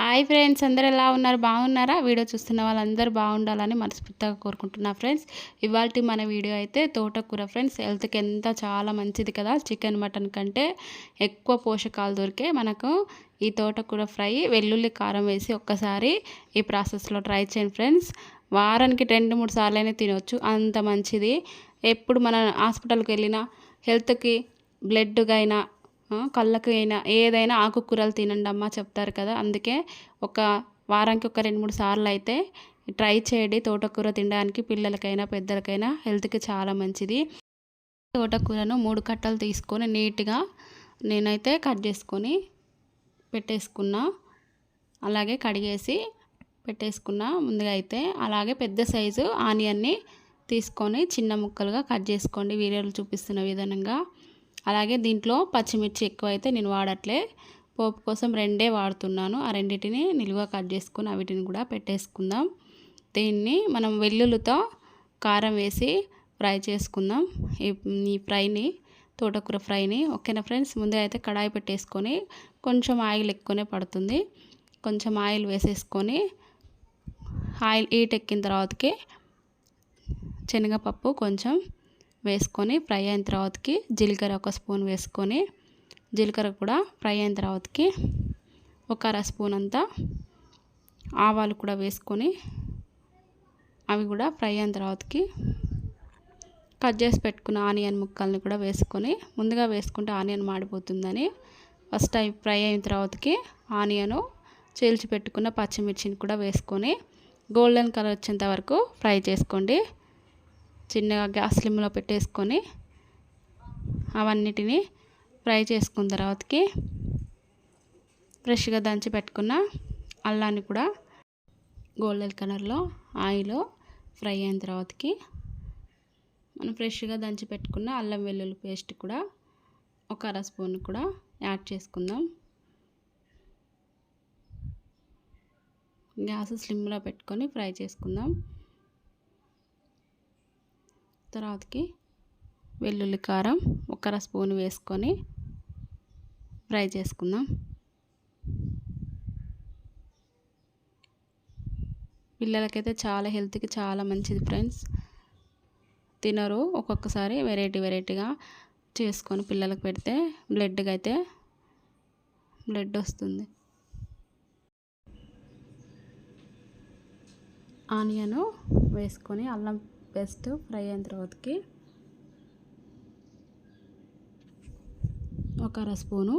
Hi friends అందరు ఎలా ఉన్నారు? బాగున్నారా? వీడియో చూస్తున్న వాళ్ళందరూ బాగుండాలని మనస్ఫూర్తిగా కోరుకుంటున్నా ఫ్రెండ్స్. ఇవాళ మన వీడియో అయితే తోటకూర ఫ్రెండ్స్. హెల్త్కి ఎంత చాలా మంచిది కదా. చికెన్ మటన్ కంటే ఎక్కువ పోషకాలు దొరికే మనకు ఈ తోటకూర ఫ్రై. వెల్లుల్లి కారం వేసి ఒక్కసారి ఈ ప్రాసెస్లో ట్రై చేయండి ఫ్రెండ్స్. వారానికి రెండు మూడు సార్లు అయినా తినవచ్చు అంత మంచిది. ఎప్పుడు మన హాస్పిటల్కి వెళ్ళినా హెల్త్కి బ్లడ్గా అయినా కళ్ళకు అయినా ఏదైనా ఆకుకూరలు తినండి అమ్మ చెప్తారు కదా. అందుకే ఒక వారానికి ఒక రెండు మూడు సార్లు అయితే ట్రై చేయండి. తోటకూర తినడానికి పిల్లలకైనా పెద్దలకైనా హెల్త్కి చాలా మంచిది. తోటకూరను మూడు కట్టలు తీసుకొని నీట్గా నేనైతే కట్ చేసుకొని పెట్టేసుకున్నా. అలాగే కడిగేసి పెట్టేసుకున్నా. ముందుగా అయితే అలాగే పెద్ద సైజు ఆనియన్ని తీసుకొని చిన్న ముక్కలుగా కట్ చేసుకోండి. వీడియోలు చూపిస్తున్న విధంగా అలాగే దీంట్లో పచ్చిమిర్చి ఎక్కువ అయితే నేను వాడట్లే. పోపు కోసం రెండే వాడుతున్నాను. ఆ రెండింటిని నిలువ కట్ చేసుకుని వీటిని కూడా పెట్టేసుకుందాం. దీన్ని మనం వెల్లుల్లితో కారం వేసి ఫ్రై చేసుకుందాం. ఈ ఫ్రైని తోటకూర ఫ్రైని ఓకేనా ఫ్రెండ్స్? ముందే అయితే కడాయి పెట్టేసుకొని కొంచెం ఆయిల్ ఎక్కువనే పడుతుంది. కొంచెం ఆయిల్ వేసేసుకొని ఆయిల్ హీట్ ఎక్కిన తర్వాతకి శనగపప్పు కొంచెం వేసుకొని ఫ్రై అయిన తర్వాతకి జీలకర్ర ఒక స్పూన్ వేసుకొని జీలకర్ర కూడా ఫ్రై అయిన తర్వాతకి ఒక అర స్పూన్ అంతా ఆవాలు కూడా వేసుకొని అవి కూడా ఫ్రై అయిన తర్వాతకి కట్ చేసి పెట్టుకున్న ఆనియన్ ముక్కల్ని కూడా వేసుకొని ముందుగా వేసుకుంటే ఆనియన్ మాడిపోతుందని ఫస్ట్ అవి ఫ్రై అయిన తర్వాతకి ఆనియను చీల్చి పెట్టుకున్న పచ్చిమిర్చిని కూడా వేసుకొని గోల్డెన్ కలర్ వచ్చేంత వరకు ఫ్రై చేసుకోండి. చిన్నగా గ్యాస్ స్లిమ్లో పెట్టేసుకొని అవన్నిటిని ఫ్రై చేసుకున్న తర్వాతకి ఫ్రెష్గా దంచి పెట్టుకున్న అల్లాన్ని కూడా గోల్డెన్ కలర్లో ఆయిల్ ఫ్రై అయిన తర్వాతకి మనం ఫ్రెష్గా దంచి పెట్టుకున్న అల్లం వెల్లుల్లి పేస్ట్ కూడా ఒక అర స్పూన్ కూడా యాడ్ చేసుకుందాం. గ్యాస్ స్లిమ్లో పెట్టుకొని ఫ్రై చేసుకుందాం. తర్వాతకి వెల్లుల్లి కారం ఒక స్పూన్ వేసుకొని ఫ్రై చేసుకుందాం. పిల్లలకైతే చాలా హెల్త్కి చాలా మంచిది ఫ్రెండ్స్. తినరు ఒక్కొక్కసారి వెరైటీ వెరైటీగా చేసుకొని పిల్లలకు పెడితే బ్లడ్గా అయితే బ్లడ్ వస్తుంది. ఆనియను వేసుకొని అల్లం బెస్ట్ ఫ్రై అయిన తర్వాతకి ఒక అర స్పూను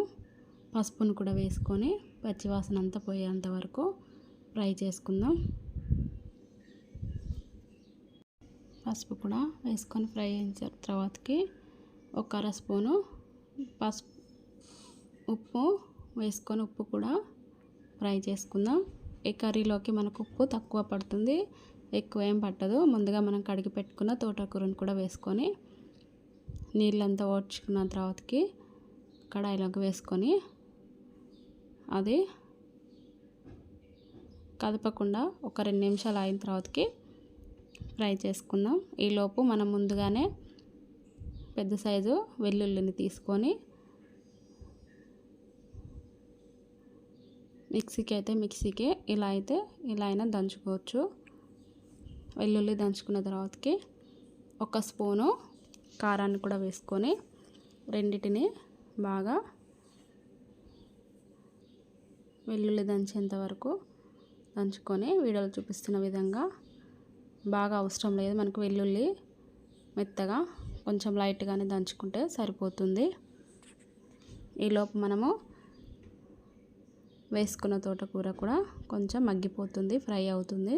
పసుపును కూడా వేసుకొని పచ్చివాసన అంతా పోయేంత వరకు ఫ్రై చేసుకుందాం. పసుపు కూడా వేసుకొని ఫ్రై అయిన తర్వాతకి ఒక అర స్పూను పసుపు ఉప్పు వేసుకొని ఉప్పు కూడా ఫ్రై చేసుకుందాం. ఈ కర్రీలోకి మనకు ఉప్పు తక్కువ పడుతుంది. ఎక్కువ ఏం పట్టదు. ముందుగా మనం కడిగి పెట్టుకున్న తోటకూరను కూడా వేసుకొని నీళ్ళంతా ఓడ్చుకున్న తర్వాతకి కడాయిలోకి వేసుకొని అది కదపకుండా ఒక రెండు నిమిషాలు అయిన తర్వాతకి ఫ్రై చేసుకుందాం. ఈలోపు మనం ముందుగానే పెద్ద సైజు వెల్లుల్లిని తీసుకొని మిక్సీకి అయితే మిక్సీకి ఇలా అయితే ఇలా అయినా దంచుకోవచ్చు. వెల్లుల్లి దంచుకున్న తర్వాతకి ఒక స్పూను కారాన్ని కూడా వేసుకొని రెండిటిని బాగా వెల్లుల్లి దంచేంత వరకు దంచుకొని వీడియోలో చూపిస్తున్న విధంగా బాగా అవసరం లేదు. మనకు వెల్లుల్లి మెత్తగా కొంచెం లైట్గానే దంచుకుంటే సరిపోతుంది. ఈలోపు మనము వేసుకున్న తోటకూర కూడా కొంచెం మగ్గిపోతుంది ఫ్రై అవుతుంది.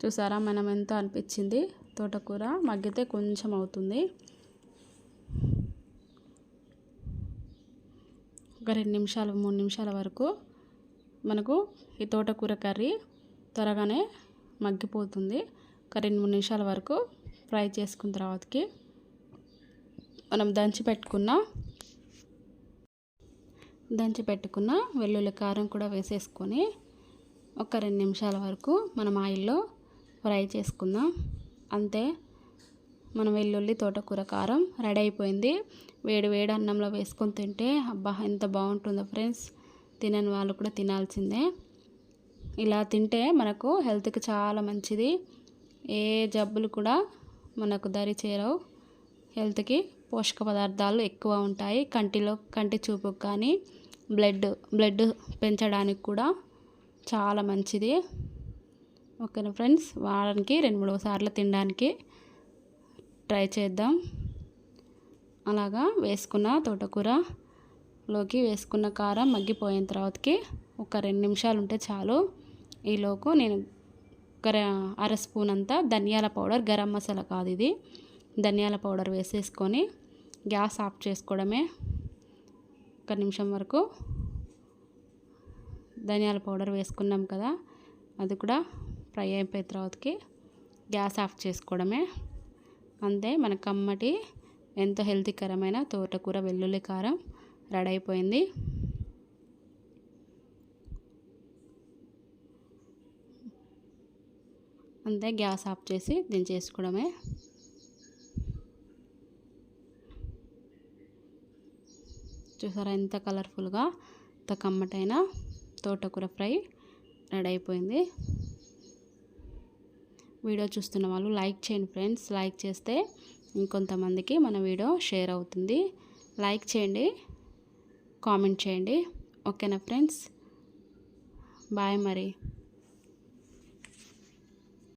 చూసారా మనం ఎంత అనిపించింది? తోటకూర మగ్గితే కొంచెం అవుతుంది. ఒక రెండు నిమిషాలు మూడు నిమిషాల వరకు మనకు ఈ తోటకూర కర్రీ త్వరగానే మగ్గిపోతుంది. ఒక రెండు మూడు నిమిషాల వరకు ఫ్రై చేసుకున్న తర్వాతకి మనం దంచి పెట్టుకున్న దంచి పెట్టుకున్న వెల్లుల్లి కారం కూడా వేసేసుకొని ఒక రెండు నిమిషాల వరకు మనం ఆయిల్లో ఫ్రై చేసుకుందాం. అంతే. మన వెల్లుల్లి తోటకూర కారం రెడీ అయిపోయింది. వేడి వేడి అన్నంలో వేసుకొని తింటే అబ్బా ఎంత బాగుంటుందో ఫ్రెండ్స్. తినని వాళ్ళు కూడా తినాల్సిందే. ఇలా తింటే మనకు హెల్త్కి చాలా మంచిది. ఏ జబ్బులు కూడా మనకు దరి చేరవు. హెల్త్కి పోషక పదార్థాలు ఎక్కువ ఉంటాయి. కంటిలో కంటి చూపుకు కానీ బ్లడ్ బ్లడ్ పెంచడానికి కూడా చాలా మంచిది. ఓకేనా ఫ్రెండ్స్? వారానికి రెండు మూడు సార్లు తినడానికి ట్రై చేద్దాం. అలాగా వేసుకున్న తోటకూరలోకి వేసుకున్న కారం మగ్గిపోయిన తర్వాతకి ఒక రెండు నిమిషాలు ఉంటే చాలు. ఈలోపు నేను ఒక అర స్పూన్ అంతా ధనియాల పౌడర్ గరం మసాలా కాదు ఇది. ధనియాల పౌడర్ వేసేసుకొని గ్యాస్ ఆఫ్ చేసుకోవడమే. ఒక నిమిషం వరకు ధనియాల పౌడర్ వేసుకున్నాం కదా అది కూడా ఫ్రై అయిపోయిన తర్వాతకి గ్యాస్ ఆఫ్ చేసుకోవడమే. అంతే మన కమ్మటి ఎంతో హెల్తీకరమైన తోటకూర వెల్లుల్లి కారం రెడీ అయిపోయింది. అంతే గ్యాస్ ఆఫ్ చేసి దించేసుకోవడమే. చూసారా ఎంత కలర్ఫుల్గా ఎంత కమ్మటైన తోటకూర ఫ్రై రెడీ అయిపోయింది. వీడియో చూస్తున్న వాళ్ళు లైక్ చేయండి ఫ్రెండ్స్. లైక్ చేస్తే ఇంకొంతమందికి మన వీడియో షేర్ అవుతుంది. లైక్ చేయండి. కామెంట్ చేయండి. ఓకేనా ఫ్రెండ్స్? బాయ్ మరి.